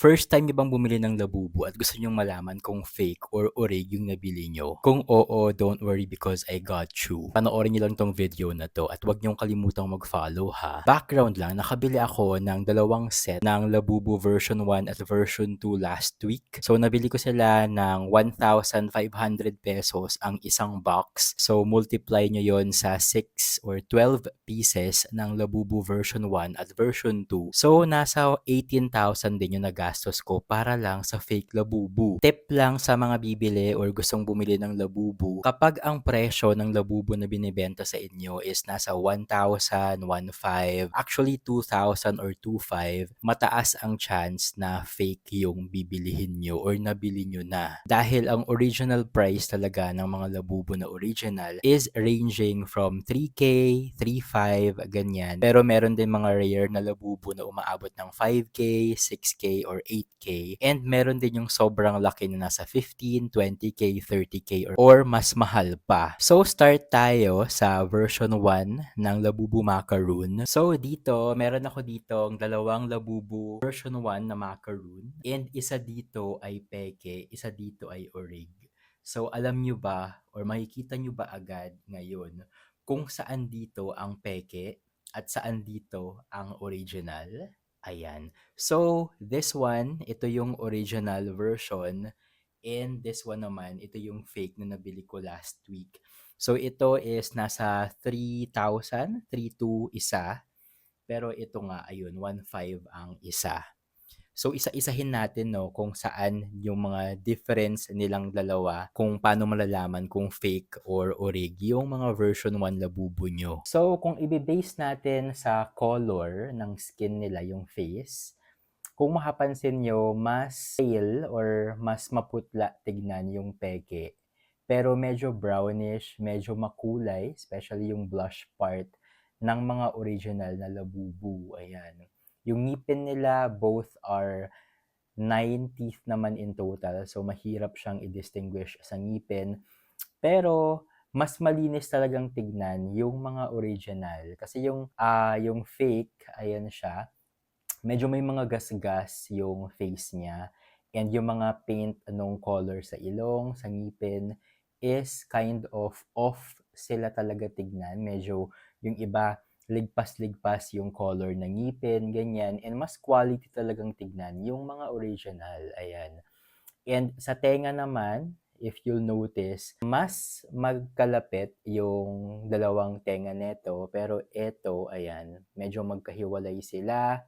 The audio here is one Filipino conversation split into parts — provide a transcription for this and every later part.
First time niyo bang bumili ng labubu at gusto niyong malaman kung fake or orig yung nabili niyo? Kung oo, don't worry because I got you. Panoorin niyo lang tong video na to at huwag niyong kalimutang mag-follow ha. Background lang, nakabili ako ng dalawang set ng labubu version 1 at version 2 last week. So nabili ko sila ng 1,500 pesos ang isang box. So multiply niyo yon sa 6 or 12 pieces ng labubu version 1 at version 2. So nasa 18,000 din yung nag ginastos ko para lang sa fake labubu. Tip lang sa mga bibili or gustong bumili ng labubu, kapag ang presyo ng labubu na binibenta sa inyo is nasa 1,000, 1,500, actually 2,000 or 2,500, mataas ang chance na fake yung bibilihin nyo or nabili nyo na. Dahil ang original price talaga ng mga labubu na original is ranging from 3K, 3,500, ganyan. Pero meron din mga rare na labubu na umaabot ng 5K, 6K, or 8K. And meron din yung sobrang laki na nasa 15, 20K, 30K or, or mas mahal pa. So start tayo sa version 1 ng Labubu Macaroon. So dito, meron ako dito ang dalawang Labubu version 1 na macaroon. And isa dito ay peke, isa dito ay orig. So alam nyo ba or makikita nyo ba agad ngayon kung saan dito ang peke at saan dito ang original? Ayan. So, this one, ito yung original version. And this one naman, ito yung fake na nabili ko last week. So, ito is nasa 3,000, 3,2 isa. Pero ito nga, ayun, 1,500 ang isa. So isa-isahin natin no kung saan yung mga difference nilang dalawa, kung paano malalaman kung fake or orig yung mga version 1 labubu nyo. So kung i-base natin sa color ng skin nila, yung face, kung makapansin nyo, mas pale or mas maputla tignan yung peke. Pero medyo brownish, medyo makulay, especially yung blush part ng mga original na labubu. Ayan. Yung ngipin nila, both are 9 teeth naman in total. So, mahirap siyang i-distinguish sa ngipin. Pero, mas malinis talagang tignan yung mga original. Kasi yung, uh, yung fake, ayan siya, medyo may mga gas-gas yung face niya. And yung mga paint anong color sa ilong, sa ngipin, is kind of off sila talaga tignan. Medyo yung iba, ligpas-ligpas yung color ng ngipin, ganyan. And mas quality talagang tignan yung mga original. Ayan. And sa tenga naman, if you'll notice, mas magkalapit yung dalawang tenga neto. Pero ito, ayan, medyo magkahiwalay sila.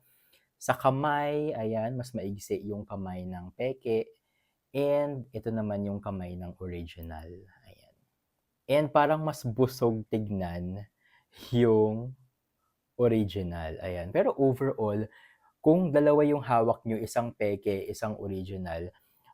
Sa kamay, ayan, mas maigsi yung kamay ng peke. And ito naman yung kamay ng original. Ayan. And parang mas busog tignan yung original. Ayan. Pero overall, kung dalawa yung hawak nyo, isang peke, isang original,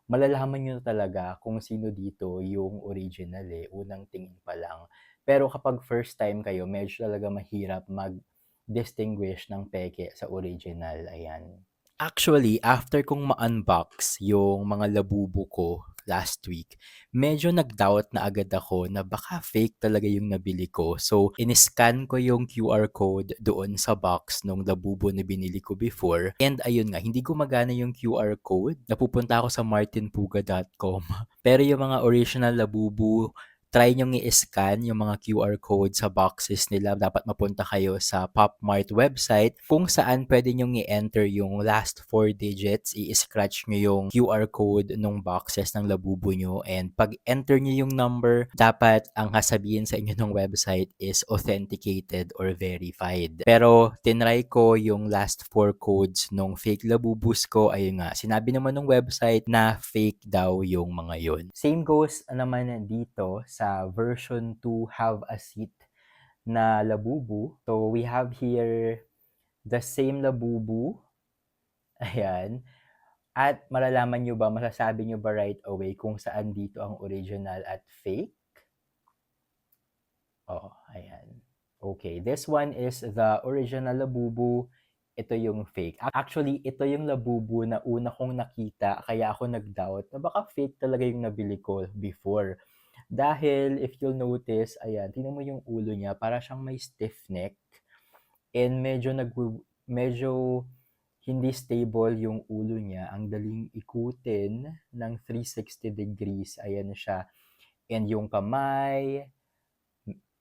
malalaman nyo talaga kung sino dito yung original eh, unang tingin pa lang. Pero kapag first time kayo, medyo talaga mahirap mag-distinguish ng peke sa original. Ayan. Actually, after kong ma-unbox yung mga labubo ko last week, medyo nag-doubt na agad ako na baka fake talaga yung nabili ko. So, in-scan ko yung QR code doon sa box nung labubo na binili ko before. And ayun nga, hindi gumagana yung QR code. Napupunta ako sa martinpuga.com. Pero yung mga original labubu try nyo i-scan yung mga QR code sa boxes nila. Dapat mapunta kayo sa PopMart website kung saan pwede nyo i-enter yung last 4 digits. I-scratch nyo yung QR code ng boxes ng labubo nyo. And pag enter nyo yung number, dapat ang hasabihin sa inyo ng website is authenticated or verified. Pero tinry ko yung last 4 codes nung fake labubus ko. Ayun nga, sinabi naman ng website na fake daw yung mga yon. Same goes naman dito sa version 2 have a seat na labubu. So we have here the same labubu. Ayan. At malalaman nyo ba, masasabi nyo ba right away kung saan dito ang original at fake? Oh, ayan. Okay, this one is the original labubu. Ito yung fake. Actually, ito yung labubu na una kong nakita, kaya ako nag-doubt na baka fake talaga yung nabili ko before. Dahil if you'll notice, ayan, tingnan mo yung ulo niya, para siyang may stiff neck. And medyo nag medyo hindi stable yung ulo niya. Ang daling ikutin ng 360 degrees. Ayan siya. And yung kamay,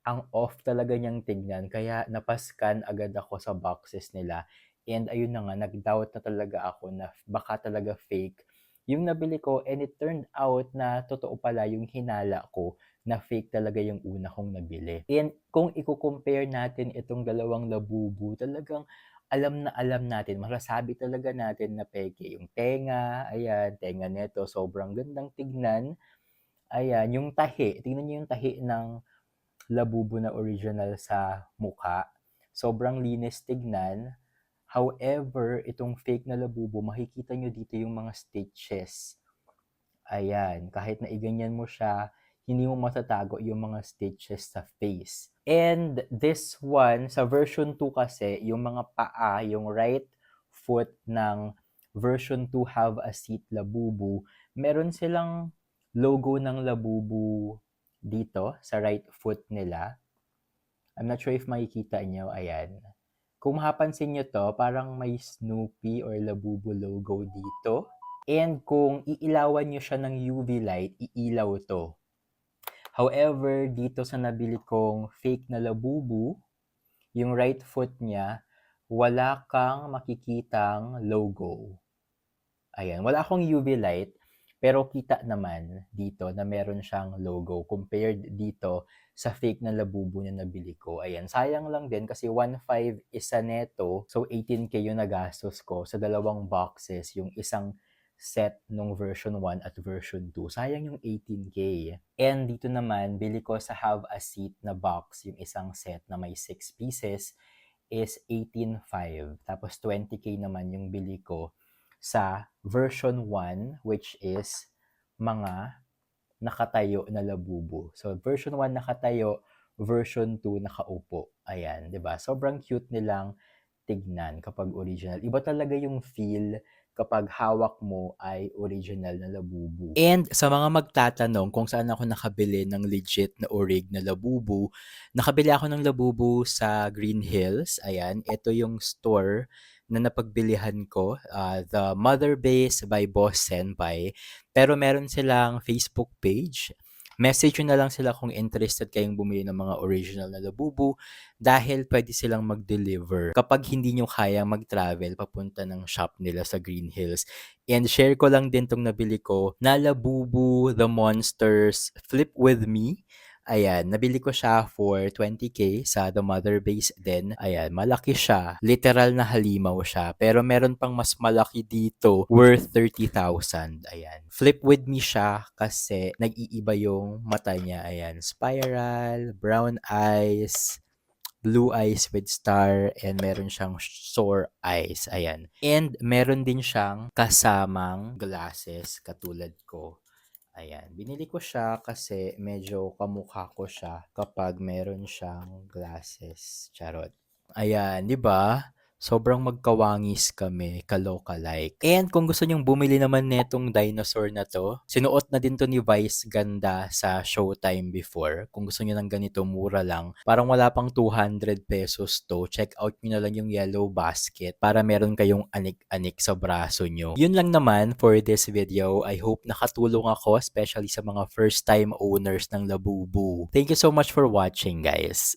ang off talaga niyang tignan. Kaya napascan agad ako sa boxes nila. And ayun na nga, nag-doubt na talaga ako na baka talaga fake yung nabili ko and it turned out na totoo pala yung hinala ko na fake talaga yung una kong nabili. And kung i-compare natin itong dalawang labubu, talagang alam na alam natin, masasabi talaga natin na peke. Yung tenga, ayan, tenga neto, sobrang gandang tignan. Ayan, yung tahi, tingnan niyo yung tahi ng labubu na original sa muka. Sobrang linis tignan. However, itong fake na labubu, makikita nyo dito yung mga stitches. Ayan, kahit na iganyan mo siya, hindi mo matatago yung mga stitches sa face. And this one, sa version 2 kasi, yung mga paa, yung right foot ng version 2 have a seat labubu, meron silang logo ng labubu dito sa right foot nila. I'm not sure if makikita nyo, ayan. Kung mapapansin nyo to, parang may Snoopy or Labubu logo dito. And kung iilawan nyo siya ng UV light, iilaw to. However, dito sa nabili kong fake na Labubu, yung right foot niya, wala kang makikitang logo. Ayan, wala akong UV light, pero kita naman dito na meron siyang logo compared dito sa fake na labubu na nabili ko. Ayan, sayang lang din kasi 1.5 isa neto. So 18k yung nagastos ko sa dalawang boxes, yung isang set nung version 1 at version 2. Sayang yung 18k. And dito naman, bili ko sa Have a Seat na box, yung isang set na may 6 pieces is 18.5. Tapos 20k naman yung bili ko sa version 1 which is mga nakatayo na labubu. So version 1 nakatayo, version 2 nakaupo. Ayan, 'di ba? Sobrang cute nilang tignan kapag original. Iba talaga yung feel kapag hawak mo ay original na labubu. And sa mga magtatanong kung saan ako nakabili ng legit na orig na labubu, nakabili ako ng labubu sa Green Hills. Ayan, ito yung store na napagbilihan ko, uh, The Mother Base by Boss Senpai. Pero meron silang Facebook page. Message na lang sila kung interested kayong bumili ng mga original na labubu dahil pwede silang mag-deliver kapag hindi nyo kayang mag-travel papunta ng shop nila sa Green Hills. And share ko lang din tong nabili ko na labubu The Monsters Flip With Me Ayan, nabili ko siya for 20k sa The Mother Base din. Ayan, malaki siya. Literal na halimaw siya. Pero meron pang mas malaki dito worth 30,000. Ayan. Flip with me siya kasi nag-iiba yung mata niya. Ayan, spiral, brown eyes, blue eyes with star, and meron siyang sore eyes. Ayan. And meron din siyang kasamang glasses katulad ko. Ayan, binili ko siya kasi medyo kamukha ko siya kapag meron siyang glasses. Charot. Ayan, 'di ba? Sobrang magkawangis kami, kaloka-like. And kung gusto nyong bumili naman netong dinosaur na to, sinuot na din to ni Vice ganda sa Showtime before. Kung gusto nyo ng ganito, mura lang. Parang wala pang 200 pesos to. Check out nyo na lang yung yellow basket para meron kayong anik-anik sa braso nyo. Yun lang naman for this video. I hope nakatulong ako, especially sa mga first time owners ng Labubu. Thank you so much for watching, guys.